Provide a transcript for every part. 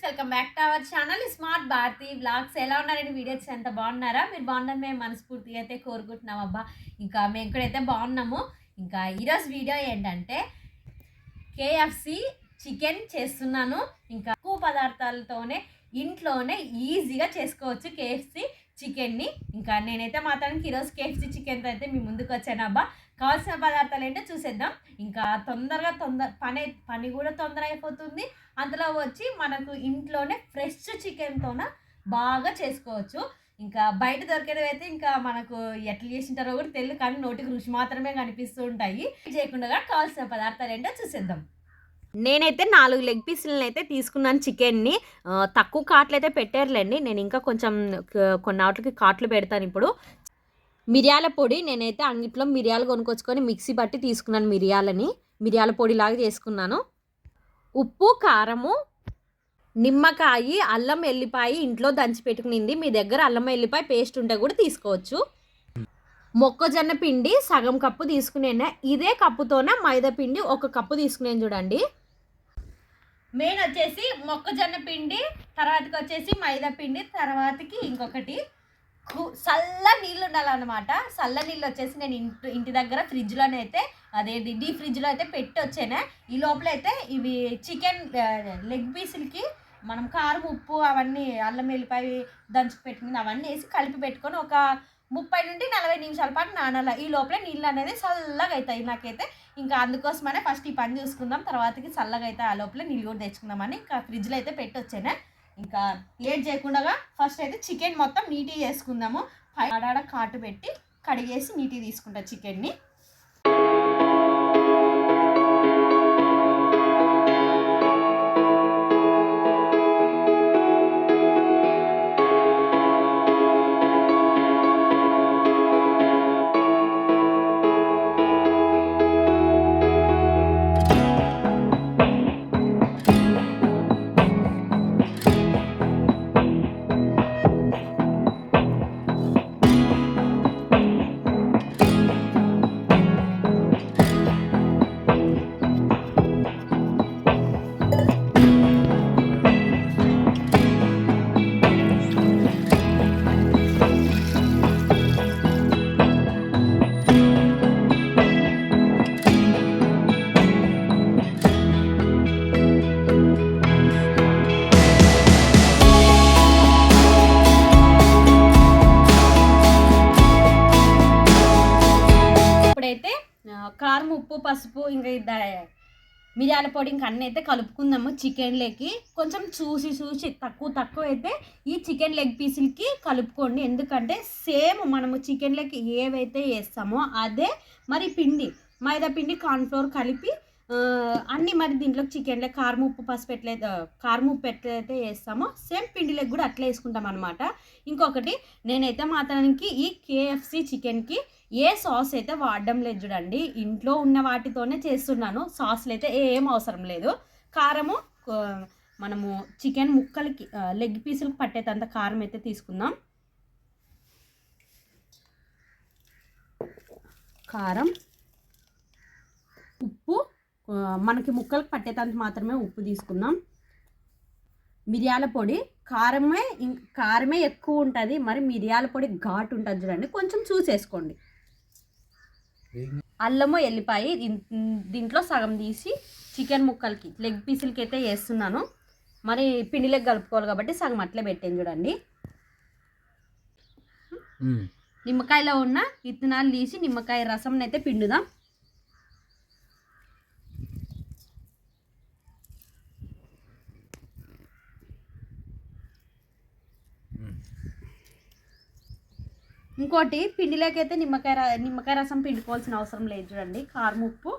Friends welcome back to our channel. Smart Bharathi vlogs ఎలా ఉన్నారండి? Videos ఎంత బాగున్నారా? మీరు బాగున్నారు? మేము మనస్ఫూర్తిగా అయితే కోరుకుంటున్నాం అబ్బా ఇంకా మేము కూడా అయితే బాగున్నాము. ఇంకా ఈరోజు వీడియో ఏంటంటే కేఎఫ్సి చికెన్ చేస్తున్నాను. ఇంకా తక్కువ పదార్థాలతోనే ఇంట్లోనే ఈజీగా చేసుకోవచ్చు కేఎఫ్సి చికెన్ని ఇంకా నేనైతే మాత్రానికి ఈరోజు కేఎఫ్సి చికెన్తో అయితే మీ ముందుకు వచ్చాను అబ్బా కావాల్సిన పదార్థాలు ఏంటో చూసేద్దాం. ఇంకా తొందరగా తొందర పని పని కూడా తొందర అయిపోతుంది. అందులో వచ్చి మనకు ఇంట్లోనే ఫ్రెష్ చికెన్తోన బాగా చేసుకోవచ్చు. ఇంకా బయట దొరికేది అయితే ఇంకా మనకు ఎట్లా చేసింటారో కూడా తెలియదు కానీ నోటికి రుచి మాత్రమే కనిపిస్తూ ఉంటాయి. చేయకుండా కావాల్సిన పదార్థాలు ఏంటో చూసేద్దాం. నేనైతే నాలుగు లెగ్ పీసులను అయితే తీసుకున్నాను చికెన్ని. తక్కువ కాట్లు అయితే పెట్టారులేండి. నేను ఇంకా కొంచెం కొన్ని వాటికి కాట్లు పెడతాను ఇప్పుడు. మిరియాల పొడి నేనైతే అంగిట్లో మిరియాలు కొనుక్కొచ్చుకొని మిక్సీ బట్టి తీసుకున్నాను మిరియాలని. మిరియాల పొడి లాగా చేసుకున్నాను. ఉప్పు కారము నిమ్మకాయ అల్లం ఎల్లిపాయ ఇంట్లో దంచి పెట్టుకునింది. మీ దగ్గర అల్లం ఎల్లిపాయ పేస్ట్ ఉంటే కూడా తీసుకోవచ్చు. మొక్కజొన్న పిండి సగం కప్పు తీసుకునేనా? ఇదే కప్పుతోనే మైదా పిండి ఒక కప్పు తీసుకునేది చూడండి. మెయిన్ వచ్చేసి మొక్కజొన్న పిండి తర్వాతకి వచ్చేసి మైదా పిండి తర్వాతకి ఇంకొకటి చల్ల నీళ్ళు ఉండాలన్నమాట చల్ల నీళ్ళు వచ్చేసి నేను ఇంటి ఇంటి దగ్గర ఫ్రిడ్జ్లోనే అయితే అదేది డీ ఫ్రిడ్జ్లో అయితే పెట్టి వచ్చానే ఈ లోపల అయితే ఇవి చికెన్ లెగ్ పీసులకి మనం కారం ఉప్పు అవన్నీ అల్లం వెల్లిపాయ దంచి పెట్టుకుని అవన్నీ వేసి కలిపి పెట్టుకొని ఒక ముప్పై నుండి నలభై నిమిషాల పాటు నానాల ఈ లోపల నీళ్ళు అనేది చల్లగా అవుతాయి నాకైతే. ఇంకా అందుకోసమనే ఫస్ట్ ఈ పని చూసుకుందాం. తర్వాతకి చల్లగా అయితే ఆ లోపల నీళ్ళు కూడా తెచ్చుకుందామని ఇంకా ఫ్రిడ్జ్లో అయితే పెట్టి వచ్చానే ఇంకా లేట్ చేయకుండా ఫస్ట్ అయితే చికెన్ మొత్తం నీట్గా చేసుకుందాము. ఆడాడ కాటు పెట్టి కడిగేసి నీట్గా తీసుకుంటా చికెన్ని. కారం ఉప్పు పసుపు ఇంకా ఇద్ద- మిరియాల పొడి ఇంకా అన్నీ అయితే కలుపుకుందాము లెగ్కి కొంచెం చూసి చూసి తక్కువ తక్కువ అయితే ఈ చికెన్ లెగ్ పీసులకి కలుపుకోండి. ఎందుకంటే సేమ్ మనము చికెన్ లెగ్ ఏవైతే వేస్తామో అదే మరి పిండి మైదా పిండి కార్న్ఫ్లోర్ కలిపి అన్నీ మరి దీంట్లో చికెన్లో కారం ఉప్పు పసుపు ఎట్లయితే కారం ఉప్పు ఎట్లయితే వేస్తామో సేమ్ పిండిలోకి కూడా అట్లా వేసుకుంటాం అనమాట ఇంకొకటి నేనైతే మాత్రానికి ఈ కేఎఫ్సి చికెన్కి ఏ సాస్ అయితే వాడడం లేదు చూడండి ఇంట్లో ఉన్న వాటితోనే చేస్తున్నాను. సాస్లు అయితే ఏం అవసరం లేదు. కారము మనము చికెన్ ముక్కలకి లెగ్ పీసులకు పట్టేటంత కారం అయితే తీసుకుందాం. కారం మనకి ముక్కలకు పట్టేటంత మాత్రమే ఉప్పు తీసుకుందాం. మిరియాల పొడి కారమే కారమే ఎక్కువ ఉంటుంది మరి మిరియాల పొడి ఘాటు ఉంటుంది చూడండి. కొంచెం చూసేసుకోండి. అల్లము ఎల్లిపాయ దీంట్లో సగం తీసి చికెన్ ముక్కలకి లెగ్ పీసులకి అయితే వేస్తున్నాను. మరి పిండిలోకి కలుపుకోవాలి కాబట్టి సగం అట్లే పెట్టాను చూడండి. నిమ్మకాయలో ఉన్న విత్తనాలు తీసి నిమ్మకాయ రసం అయితే పిండుదాం. ఇంకోటి పిండిలోకి అయితే నిమ్మకాయ నిమ్మకాయ రసం పిండుకోవాల్సిన అవసరం లేదు చూడండి. కారం ఉప్పు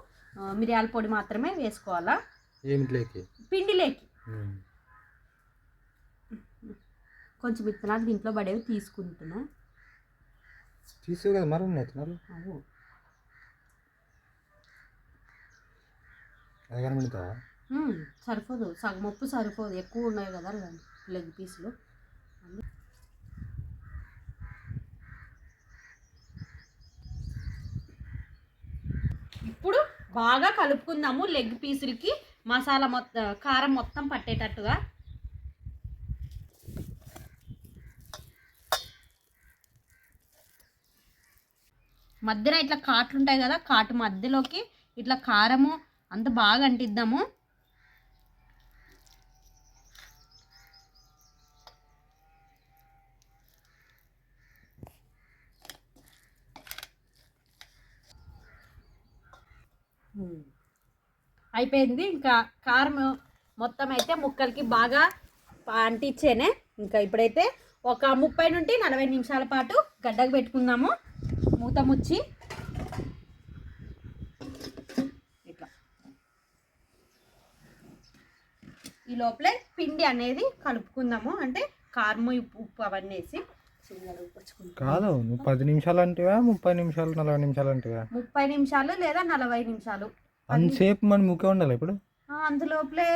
మిరియాల పొడి మాత్రమే వేసుకోవాలా? ఏమిట్లేకి? పిండిలోకి. కొంచెం విత్తనాలు దీంట్లో పడేవి తీసుకుంటున్నా. తీసు కదా మరి ఉన్నాయి తినాలి అవు. అది కనబడుతా ఉమ్, సరిపోదు. సగం ఉప్పు సరిపోదు. ఎక్కువ ఉన్నాయి కదా లెగ్ పీసులు. ఇప్పుడు బాగా కలుపుకుందాము లెగ్ పీసులకి. మసాలా మొత్తం కారం మొత్తం పట్టేటట్టుగా. మధ్యన ఇట్లా కాట్లు ఉంటాయి కదా కాటు మధ్యలోకి ఇట్లా కారము అంత బాగా అంటిద్దాము. అయిపోయింది. ఇంకా కారం మొత్తం అయితే ముక్కలకి బాగా అంటించేనే. ఇంకా ఇప్పుడైతే ఒక ముప్పై నుండి నలభై నిమిషాల పాటు గడ్డకు పెట్టుకుందాము. మూత ముచ్చి. ఇట్లా. ఈ లోపలే పిండి అనేది కలుపుకుందాము. అంటే కారం ఉప్పు అవన్నీ వేసి కాదు నువ్వు పది నిమిషాలు అంటివా ముప్పై నిమిషాలు నలభై నిమిషాలు అంటివా? ముప్పై నిమిషాలు లేదా నలభై నిమిషాలు. అంతసేపు మన ముక్కే ఉండాలి ఇప్పుడు? అందులోపలే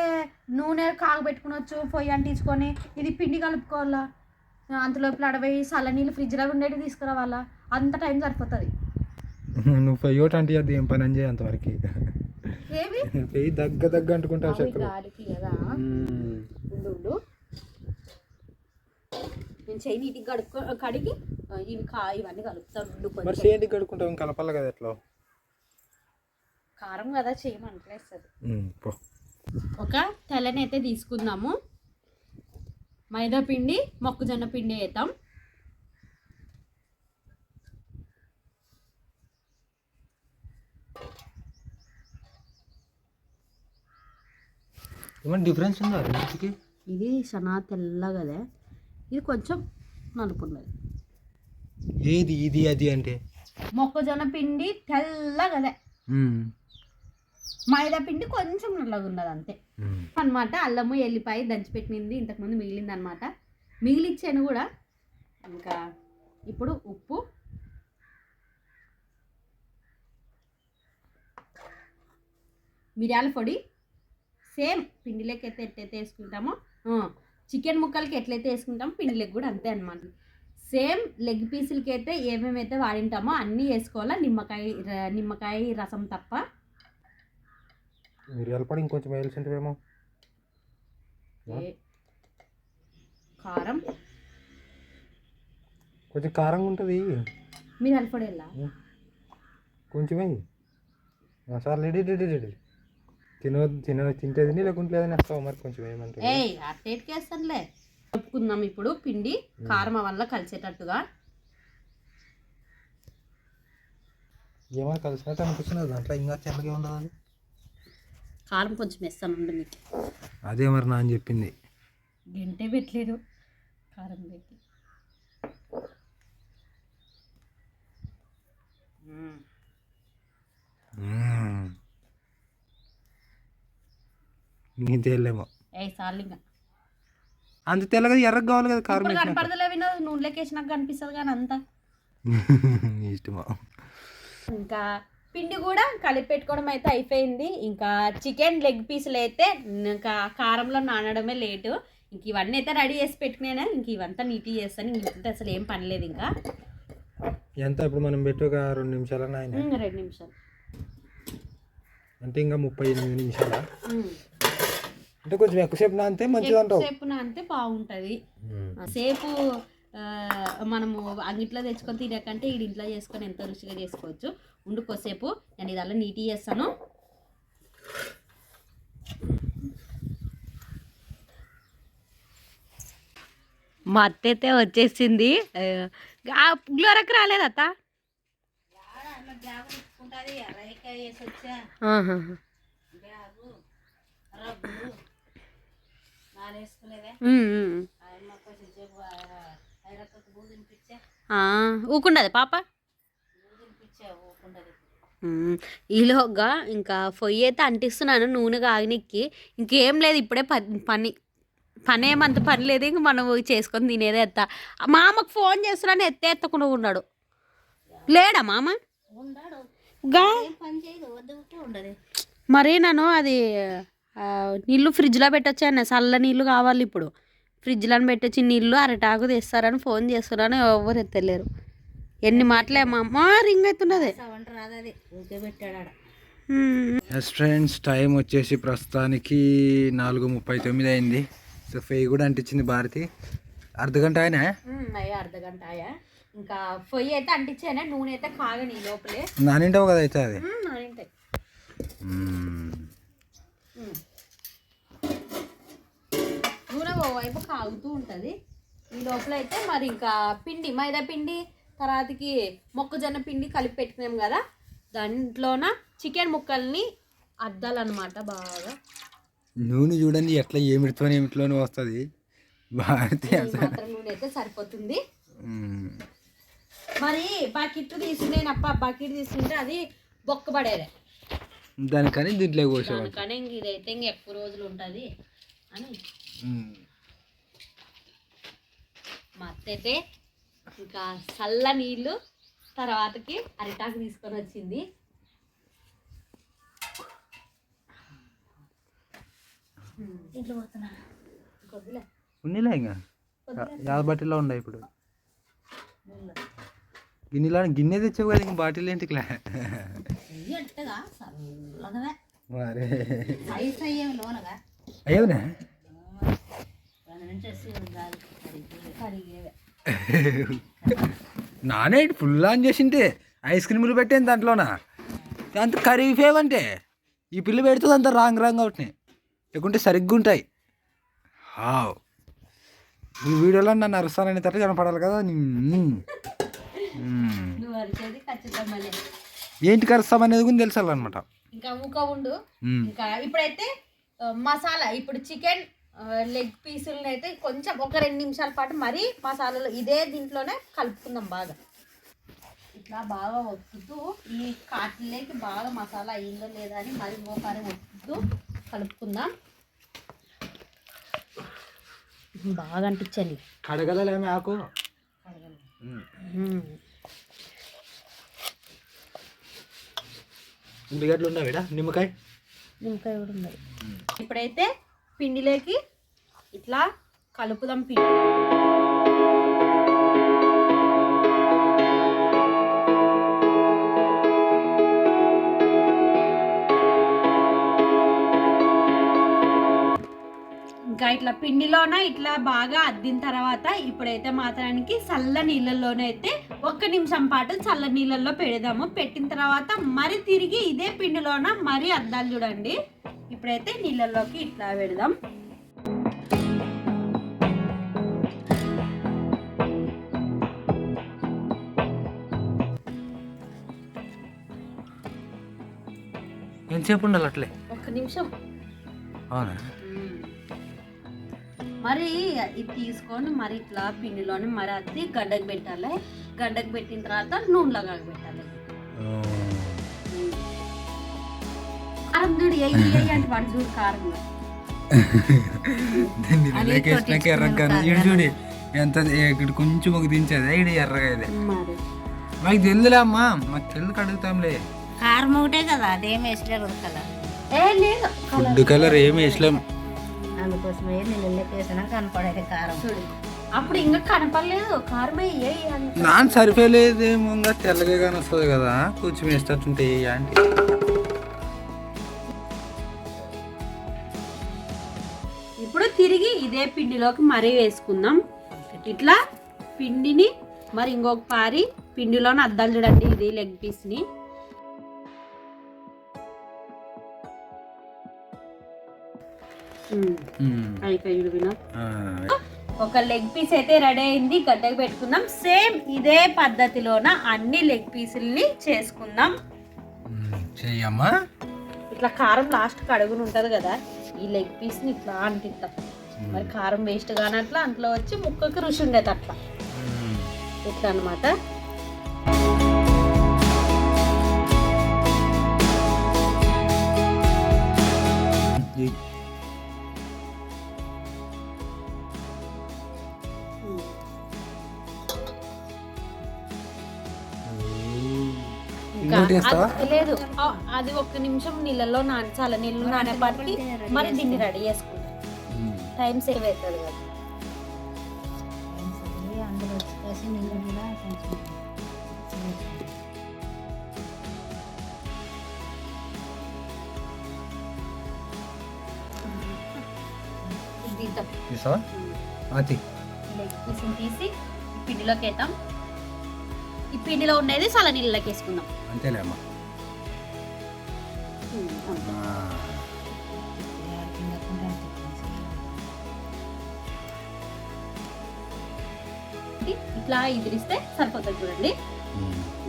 నూనె కాగబెట్టుకునొచ్చు పొయ్యి అంటించుకొని ఇది పిండి కలుపుకోవాలా. ఆ, అంతలోపల అడవై చల్ల నీళ్ళు ఫ్రిడ్జ్లో ఉండేవి తీసుకురావాలా. అంత టైం సరిపోతుంది. నువ్వు పొయ్యి ఒకటి అంటే ఏం పని అని చేయ అంతవరకు. ఏవి పొయ్యి దగ్గ దగ్గ అంటుకుంటావు నేను చెయ్యి నీటికి కడుక్కో కడిగి ఇవి కా ఇవన్నీ కలుపుతాను మరి కడుక్కుంటావు కలపాలి కదా ఎట్లా? కారం కదా పో. ఒక తెల్లని అయితే తీసుకుందాము. మైదా పిండి మొక్కజొన్న పిండి వేద్దాం. ఏమైనా డిఫరెన్స్ ఉందా రెండింటికి ఇది సనా తెల్లగదే ఇది కొంచెం నలుపున్నది. ఏది ఇది అది అంటే? మొక్కజొన్న పిండి తెల్లగదే మ్మ్. మైదా పిండి కొంచెం నల్లగా ఉన్నది అంతే. అనమాట అల్లము ఎల్లిపాయ దంచిపెట్టింది ఇంతకుముందు మిగిలింది అనమాట మిగిలిచ్చాను కూడా ఇంకా ఇప్పుడు ఉప్పు. మిరియాల పొడి. సేమ్ పిండిలోకి అయితే ఎట్లయితే వేసుకుంటామో చికెన్ ముక్కలకి ఎట్లయితే వేసుకుంటామో పిండిలోకి కూడా అంతే అనమాట సేమ్ లెగ్ పీసులకి అయితే ఏమేమి అయితే వాడింటామో అన్నీ వేసుకోవాలా? నిమ్మకాయ నిమ్మకాయ రసం తప్ప. మిరియాల పొడి ఇంకొంచెం వేయాల్సింటివేమో కారం? కొంచెం కారంగా ఉంటుంది. మీరు అల్పడి వెళ్ళా? కొంచెం వేయి. సార్ రెడీ తిన తిన తింటే తిని లేకుంటే లేదని వస్తావు మరి కొంచెం ఏమంటే అట్టేటికి వేస్తానులే కలుపుకుందాం ఇప్పుడు పిండి కారం వల్ల కలిసేటట్టుగా. ఏమైనా కలిసినట్టు అనిపిస్తున్నది? దాంట్లో ఇంకా తెల్లగా ఉండదు అది? కారం కొంచెం వేస్తాను నీకు అదే మరి నా అని చెప్పింది. గంటే పెట్టలేదు కారం పెట్టి. నీ తేలేమో. ఏయ్ సార్లింగా అంత తెల్లగా ఎర్రగా కావాలి కదా కారం. కనపడదలే వినో నూనెలోకి వేసినాక కనిపిస్తుంది కానీ అంతా. ఇష్టమా? ఇంకా పిండి కూడా కలిపి పెట్టుకోవడం అయితే అయిపోయింది. ఇంకా చికెన్ లెగ్ పీసులు అయితే ఇంకా కారంలో నానడమే లేటు. ఇంక ఇవన్నీ అయితే రెడీ చేసి పెట్టుకున్నాను. ఇంక ఇవంతా నీట్గా చేస్తాను. ఇంక అసలు ఏం పని లేదు ఇంకా. ఎంత ఇప్పుడు మనం పెట్టి రెండు ఉమ్, రెండు నిమిషాలు. అంటే ఇంకా ముప్పై ఎనిమిది నిమిషాలా. అంటే కొంచెం ఎక్కువసేపు నా అంతే మంచిది అంటావు. సేపు అంటే బాగుంటుంది సేపు మనము అంగిట్లో తెచ్చుకొని తినకంటే ఈ ఇంట్లో చేసుకొని ఎంతో రుచిగా చేసుకోవచ్చు. ఉండు కొద్దిసేపు నేను ఇదల్లా నీట్గా చేస్తాను. మా అత్త అయితే వచ్చేసింది గ్లోరక్ రాలేదు అత్త? ఊకుండదు పాప? ఈలోగా ఇంకా పొయ్యి అయితే అంటిస్తున్నాను నూనె కాగనిక్కి. ఇంకేం లేదు ఇప్పుడే పని పని. పని ఏమంత పని లేదు ఇంక మనం చేసుకొని తినేదే ఎత్తా. మామకు ఫోన్ చేస్తున్నాను ఎత్తే ఎత్తకుండా ఉన్నాడు. లేడా మామ? గా? మరి నన్ను అది నీళ్ళు ఫ్రిడ్జ్లో పెట్టొచ్చాను చల్ల నీళ్ళు కావాలి ఇప్పుడు. ఫ్రిడ్జ్లో పెట్టొచ్చి నీళ్ళు అరటాకు తెస్తారని ఫోన్ చేస్తున్నాను ఎవరు ఎత్తలేరు. ఎన్ని మాటలే మా అమ్మ రింగ్ అవుతున్నది. ఎస్ ఫ్రెండ్స్ టైం వచ్చేసి ప్రస్తుతానికి నాలుగు ముప్పై తొమ్మిది అయింది. సో ఫెయి కూడా అంటించింది భారతి. అర్ధ గంట ఆయన అర్ధ గంట ఆయా ఇంకా పొయ్యి అయితే అంటించాను నూనె అయితే కాగని లోపలే. నానింటావు కదా అయితే అది? నానింటాయి. నూనె ఓవైపు కాగుతూ ఉంటుంది. ఈ లోపల అయితే మరి ఇంకా పిండి మైదా పిండి తర్వాతకి మొక్కజొన్న పిండి కలిపి పెట్టుకున్నాం కదా. దాంట్లోన చికెన్ ముక్కల్ని అద్దాలన్నమాట బాగా. నూనె చూడండి ఎట్లా ఏమిటితో ఏమిటిలోనే వస్తుంది. భారతి ఈ అసలు. మాత్రం నూనె అయితే సరిపోతుంది. మరి బకెట్ తీసుకునేనప్ప బకెట్ తీసుకుంటే అది బొక్క పడేదే. దానికని దీంట్లో దానికనే ఇంక ఇదైతే ఇంక ఎక్కువ రోజులు ఉంటుంది అని. మా అత్త అయితే ఇంకా చల్ల నీళ్ళు తర్వాతకి అరిటాకు తీసుకొని వచ్చింది. ఇంట్లో పోతున్నా? కొద్దిలే ఉన్నిలే ఇంకా. యాదబట్టిలో ఉండే ఇప్పుడు. గిన్నెలో గిన్నె తెచ్చావు కదా ఇంక బాటిల్ ఏంటికిలే? మరే. అయ్యవునే? నానే ఫుల్ ఆన్ చేసింటే ఐస్ క్రీములు పెట్టాను దాంట్లోన? అంత కరిగిపోయావంటే ఈ పిల్ల పెడుతుంది అంత రాంగ్ రాంగ్ అవుతున్నాయి లేకుంటే సరిగ్గా ఉంటాయి హావ్. ఈ వీడియోలో నన్ను అరుస్తానని తట్టు కనపడాలి కదా ఏంటి కరుస్తామనేది కూడా తెలుసాలన్నమాట ఇంకా ఊక ఉండు. మ్మ్. ఇంకా ఇప్పుడైతే మసాలా ఇప్పుడు చికెన్ లెగ్ పీసులను అయితే కొంచెం ఒక రెండు నిమిషాల పాటు మరీ మసాలాలు ఇదే దీంట్లోనే కలుపుకుందాం బాగా. ఇట్లా బాగా ఒత్తుతూ ఈ కాట్లకి బాగా మసాలా అయిందో లేదా అని మరి ఇంకోసారి ఒత్తుతూ కలుపుకుందాం. బాగా అంటించండి కడగలేమే ఆకు? ఉల్లిగడ్డలు ఉన్నావిడా? నిమ్మకాయ? నిమ్మకాయ కూడా ఉన్నది ఇప్పుడైతే పిండిలోకి ఇట్లా కలుపుదాం పిండి. ఇంకా ఇట్లా పిండిలోన ఇట్లా బాగా అద్దిన తర్వాత ఇప్పుడైతే మాత్రానికి చల్ల నీళ్ళల్లోనే అయితే ఒక్క నిమిషం పాటు చల్ల నీళ్ళల్లో పెడదాము. పెట్టిన తర్వాత మరి తిరిగి ఇదే పిండిలోన మరి అద్దాలు చూడండి. ఇప్పుడైతే నీళ్ళల్లోకి ఇట్లా పెడదాం. ఎంతసేపు ఉండాలి అట్లే? ఒక్క నిమిషం. అవునా? మరి ఇది తీసుకొని మరి ఇట్లా పిండిలోని మరి అద్ది గడ్డకు పెట్టాలి. గడ్డకు పెట్టిన తర్వాత నూనెలో పెట్టాలి. కారం చూడు ఎయ్యి ఎయ్యి అంటే వాడు చూడు కారం దీన్ని అది ఇలాగే వేసినాక ఎర్రగా చూడు ఎంత ఇక్కడ కొంచెం ఒక దించేది ఇది ఎర్రగా ఇది. మాకు తెలుదులే అమ్మా మాకు తెలుగు అడుగుతాంలే కారం ఒకటే కదా అదేం వేసలేరు కదా ఏ లేదు. ఫుడ్ కలర్ ఏమి వేసలేం. అందుకోసమే నేను ఇళ్ళకి వేసినా కనపడేది కారం. చూడు. అప్పుడు ఇంకా కనపడలేదు కారం ఏ అంటే నాన్న తెల్లగా కానీ వస్తుంది కదా. కొంచెం వేసేటట్టుంటే ఆంటీ ఇదే పిండిలోకి మరీ వేసుకుందాం. ఇట్లా పిండిని మరి ఇంకొక పారి పిండిలోని అద్దాలు చూడండి ఇది లెగ్ పీస్ని అయిపోయి ఒక లెగ్ పీస్ అయితే రెడీ అయింది గడ్డకు పెట్టుకుందాం. సేమ్ ఇదే పద్ధతిలోన అన్ని లెగ్ పీసుల్ని చేసుకుందాం. చెయ్యమ్మా. ఇట్లా కారం లాస్ట్ ఉంటది కదా ఈ లెగ్ పీస్ని ఇట్లా అంటిస్తాం మరి కారం వేస్ట్ కానట్లా అందులో వచ్చి ముక్కకి రుచి ఉండేది అట్లా. ఇట్లా అనమాట లేదు. అది ఒక్క నిమిషం నీళ్ళలో నానచాలి. నీళ్ళు నానేపాటికి మరి దీన్ని రెడీ చేసుకుంటాం. టైం సేవ్ అవుతుంది కదా. అందులో వచ్చేసి నీళ్ళు కూడా కొంచెం తీసి పిండిలోకి వేద్దాం. ఈ పిండిలో ఉండేది చల్ల నీళ్ళకి వేసుకుందాం. అంతేలే ఇట్లా ఇదిరిస్తే సరిపోతుంది చూడండి.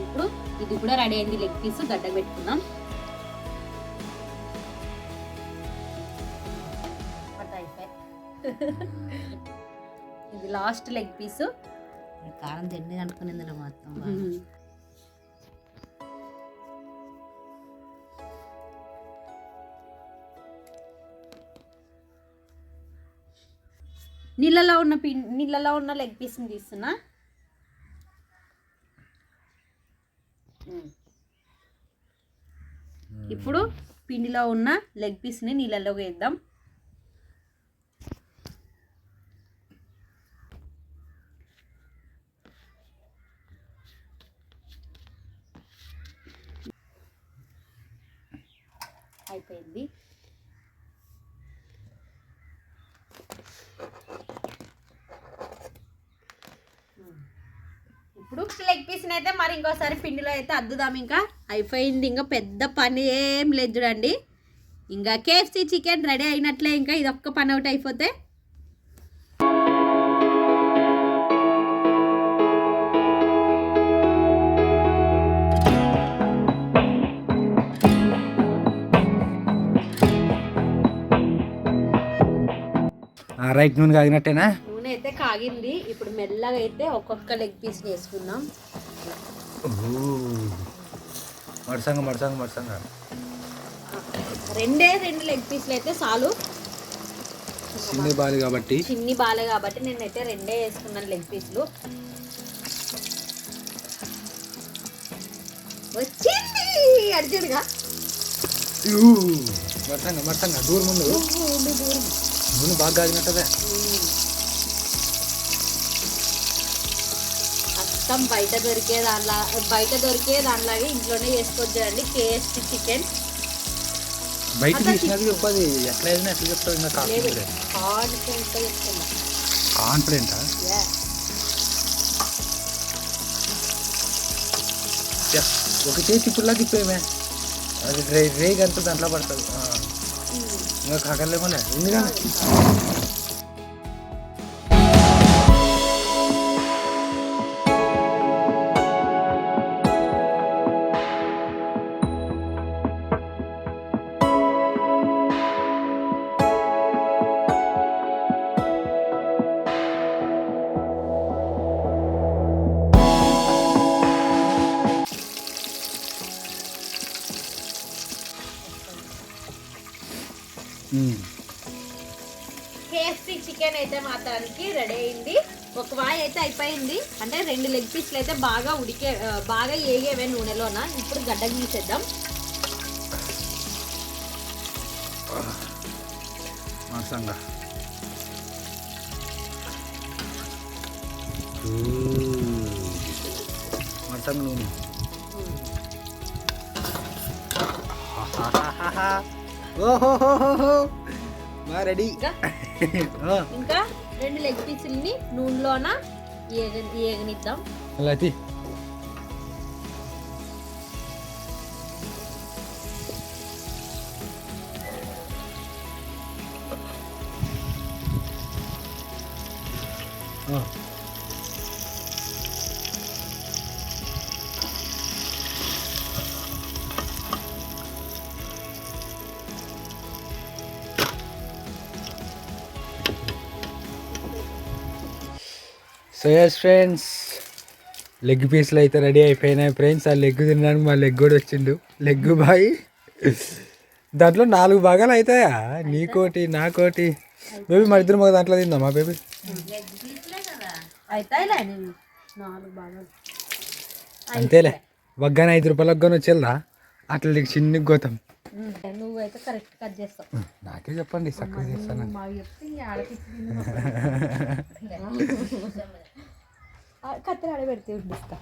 ఇప్పుడు ఇది కూడా రెడీ అయింది లెగ్ పీస్ గడ్డ పెట్టుకుందాం. ఇది లాస్ట్ లెగ్ పీస్ కారం తిండి అనుకునింది మొత్తం నీళ్ళలో ఉన్న పి నీళ్ళలో ఉన్న లెగ్ పీస్ని తీస్తున్నా. ఇప్పుడు పిండిలో ఉన్న లెగ్ పీస్ని నీళ్ళలో వేద్దాం. అయిపోయింది. ఇప్పుడు లెగ్ పీస్ అయితే మరి ఇంకోసారి పిండిలో అయితే అద్దుదాం ఇంకా. అయిపోయింది ఇంకా పెద్ద పని ఏం లేదు చూడండి. ఇంకా కేఎఫ్సి చికెన్ రెడీ అయినట్లే ఇంకా ఇది ఒక్క పని అవుట్ అయిపోతే. రైట్ నూనె కాగినట్టేనా? నూనె అయితే కాగింది. ఇప్పుడు మెల్లగా అయితే ఒక్కొక్క లెగ్ పీస్ వేసుకుందాం మడసంగ మడసంగ మడసంగ. రెండే రెండు లెగ్ పీస్లు అయితే చాలు. చిన్ని బాలి కాబట్టి. చిన్ని బాలే కాబట్టి నేనైతే రెండే వేసుకున్నాను లెగ్ పీస్లు వచ్చింది! అర్జునుగా మడసంగ మడసంగ. దూరం ముందు నూనె బాగా కాగినట్టదే. మొత్తం బయట దొరికే దానిలా బయట దొరికే దానిలాగే ఇంట్లోనే చేసుకోవచ్చు అండి కేఎస్టీ చికెన్ బయట అట్లా తీసినది చెప్పది ఎట్లా వేసినా ఎట్లా చెప్తావు ఇంకా లేదు కాన్ఫిడెంట్ కాన్ఫిడెంట్గా చెప్తున్నా. కాన్ఫిడెంటా Yeah. ఒక చేతి ఇప్పుడులా తిప్పేమే. అది రే రేగ్ అంతా దాంట్లో పడుతుంది. ఆ, Mm. ఇంకా కాకర్లేమోలే ఉంది ఒక వాయి అయితే అయిపోయింది. అంటే రెండు లెగ్ పీస్లు అయితే బాగా ఉడికే బాగా ఏగేవే నూనెలోన? ఇప్పుడు గడ్డ గీసేద్దాం. మడసంగ నూనె. ఓహోహోహో మా రెడీ. ఇంకా? రెండు లెగ్ పీసుల్ని నూనెలోన ఏగ ఏగనిద్దాం లతి Oh. So yes friends leg పీస్లు అయితే రెడీ అయిపోయినాయి ఫ్రెండ్స్ ఆ లెగ్ తినడానికి మా లెగ్ కూడా వచ్చిండు. Leg boy. దాంట్లో నాలుగు భాగాలు అవుతాయా? నీకోటి నాకోటి. బేబీ మన ఇద్దరు మాకు దాంట్లో తిందామా బేబీ అంతేలే. వగ్గానే ఐదు రూపాయలకు కానీ వచ్చేదా అట్లా నీకు చిన్న గోతాం. నువ్వైతే కరెక్ట్ కట్ చేస్తావు. నాకే చెప్పండి చక్కగా చేస్తాను കത്തിലാണ് പെടുത്തി ഉണ്ടിഷ്ടം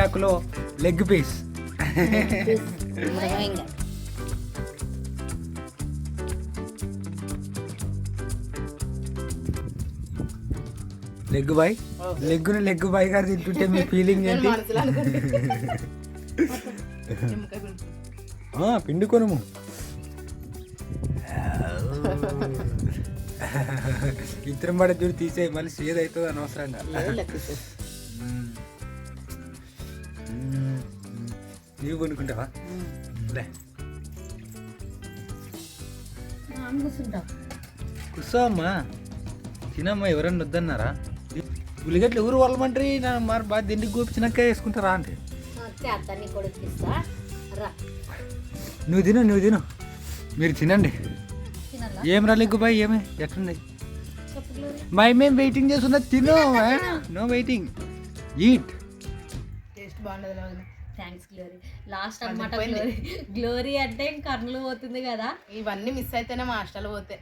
ఉండిస్తా leg piece. Leg boy? లెగ్గుని leg boy గారు తింటుంటే మీ ఫీలింగ్ ఏంటి? పిండి కొనుము. ఇద్దరం పడే చూడు తీసే మళ్ళీ సేద్ అవుతుంది అనవసరంగా నీవు కొనుక్కుంటావా? లే. కూర్చుంటాం కూర్చో అమ్మా తినమ్మా ఎవరన్నా వద్దన్నారా? ఉల్లిగడ్డలు ఎవరు వాళ్ళమంటారు నా మరి బాగా దిండికి గోపించినాక వేసుకుంటారా అంటే. నువ్వు తిను నువ్వు తిను. మీరు తినండి. తినాలా? ఏం రా లెగ్గు బాయ్ ఏమే? ఎట్లుంది మై మేము వెయిటింగ్ చేస్తున్నా తిను నో వెయిటింగ్ ఈట్ టేస్ట్ బాగుండదు థ్యాంక్స్ గ్లోరీ. లాస్ట్ అన్నమాట గ్లోరీ. గ్లోరీ అంటే ఇంక కర్నూలు పోతుంది కదా. ఇవన్నీ మిస్ అయితేనే మా హాస్టల్ పోతే.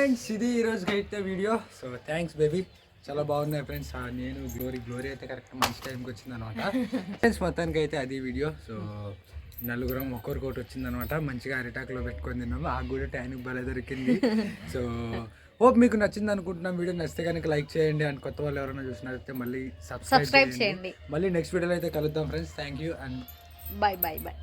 ఫ్రెండ్స్ ఇది ఈరోజు అయితే వీడియో. సో థ్యాంక్స్ బేబీ చాలా బాగున్నాయి ఫ్రెండ్స్. నేను గ్లోరీ గ్లోరీ అయితే కరెక్ట్ మంచి టైంకి వచ్చింది అనమాట ఫ్రెండ్స్ మొత్తానికి అయితే అది వీడియో. సో నలుగురం ఒక్కొక్కటి వచ్చిందనమాట. మంచిగా అరిటాకులో పెట్టుకొని తిన్నాము. ఆ కూడా టైంకి భలే దొరికింది. సో హోప్ మీకు నచ్చింది అనుకుంటున్నాం. వీడియో నచ్చితే కనుక లైక్ చేయండి. అండ్ కొత్త వాళ్ళు ఎవరైనా చూసినట్లయితే మళ్ళీ సబ్స్క్రైబ్ చేయండి. మళ్ళీ నెక్స్ట్ వీడియోలో అయితే కలుద్దాం friends thank you and bye bye bye